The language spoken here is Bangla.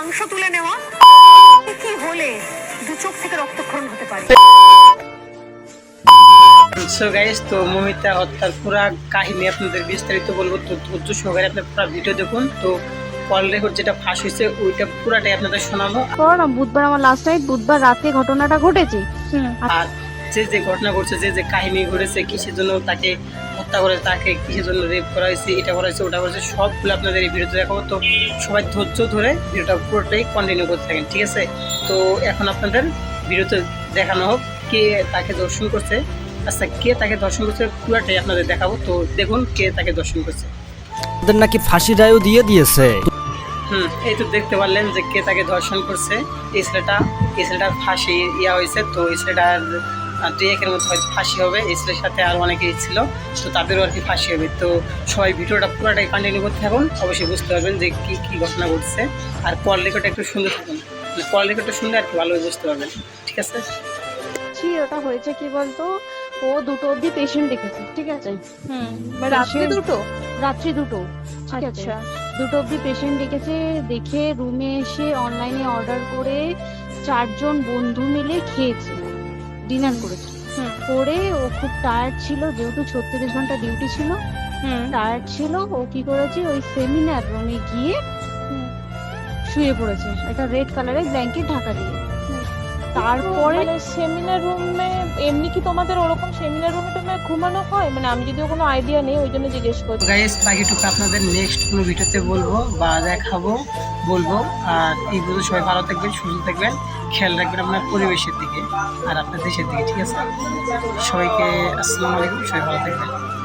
মাংস তুলে নেওয়া। কি হলে? দু চোখ থেকে রক্তক্ষরণ হতে পারে। সো গাইস তো মমিতা হত্যার পুরা কাহিনী আপনাদের বিস্তারিত বলব। তো ধৈর্য সহকারে আপনার পুরো ভিডিও দেখুন। তো কল রেকর্ড যেটা ফাঁস হয়েছে ওইটা পুরাটাই আপনাদের শোনাবো। না বুধবার আমার লাস্ট নাইট বুধবার রাতে ঘটনাটা ঘটেছে। আর যে যে ঘটনা ঘটছে যে যে কাহিনী ঘটেছে কিসের জন্য তাকে হত্যা করে তাকে কিসের জন্য রেপ করা হয়েছে এটা করা হয়েছে ওটা করেছে সবগুলো আপনাদের এই ভিডিওতে দেখাবো। তো সবাই ধৈর্য ধরে ভিডিওটা পুরোটাই কন্টিনিউ করতে থাকেন ঠিক আছে? তো এখন আপনাদের ভিডিওতে দেখানো হোক কে তাকে দর্শন করছে। আচ্ছা কে তাকে দর্শন করছে পুরোটাই আপনাদের দেখাবো। তো দেখুন কে তাকে দর্শন করছে। ওদের নাকি ফাঁসি রায়ও দিয়ে দিয়েছে। হুম এই তো দেখতে পারলেন যে কে তাকে ধর্ষণ করছে। এই ছেলেটা এই ছেলেটার ফাঁসি ইয়া হয়েছে তো এই ছেলেটার দুই একের মধ্যে হয়তো ফাঁসি হবে। এই ছেলের সাথে আর অনেকেই ছিল তো তাদেরও আর কি ফাঁসি হবে। তো সবাই ভিডিওটা পুরোটাই কন্টিনিউ করতে থাকুন। অবশ্যই বুঝতে পারবেন যে কী কী ঘটনা ঘটছে। আর কল রেকর্ডটা একটু সুন্দর থাকুন। কল রেকর্ডটা শুনলে আর কি ভালোভাবে বুঝতে পারবেন। ঠিক আছে? ওটা হয়েছে কি বলতো? ও দুটো অবধি পেশেন্ট দেখেছে ঠিক আছে? হুম মানে রাত্রি দুটো? রাত্রি দুটো ঠিক আছে? আচ্ছা। দুটো অবধি পেশেন্ট ডেকেছে দেখে রুমে এসে অনলাইনে অর্ডার করে চারজন বন্ধু মিলে খেয়েছে। ডিনার করেছে। করে ও খুব টায়ার্ড ছিল যেহেতু ছত্রিশ ঘণ্টা ডিউটি ছিল হুম। টায়ার্ড ছিল ও কি করেছে ওই সেমিনার রুমে গিয়ে শুয়ে পড়েছে একটা রেড কালারের ব্ল্যাঙ্কেট ঢাকা দিয়ে। তারপরে মানে সেমিনার রুমে এমনি কি তোমাদের ওরকম সেমিনার রুমে টুমে ঘুমানো হয়? মানে আমি যদিও কোনো আইডিয়া নেই ওই জন্য জিজ্ঞেস করছি। গাইস বাকিটুকু আপনাদের নেক্সট কোনো ভিডিওতে বলব বা দেখাবো। বলব। আর পর্যন্ত সবাই ভালো থাকবেন, সুস্থ থাকবেন। খেয়াল রাখবেন আপনার পরিবেশের দিকে আর আপনার দেশের দিকে, ঠিক আছে? সবাইকে আসসালামু আলাইকুম, সবাই ভালো থাকবেন।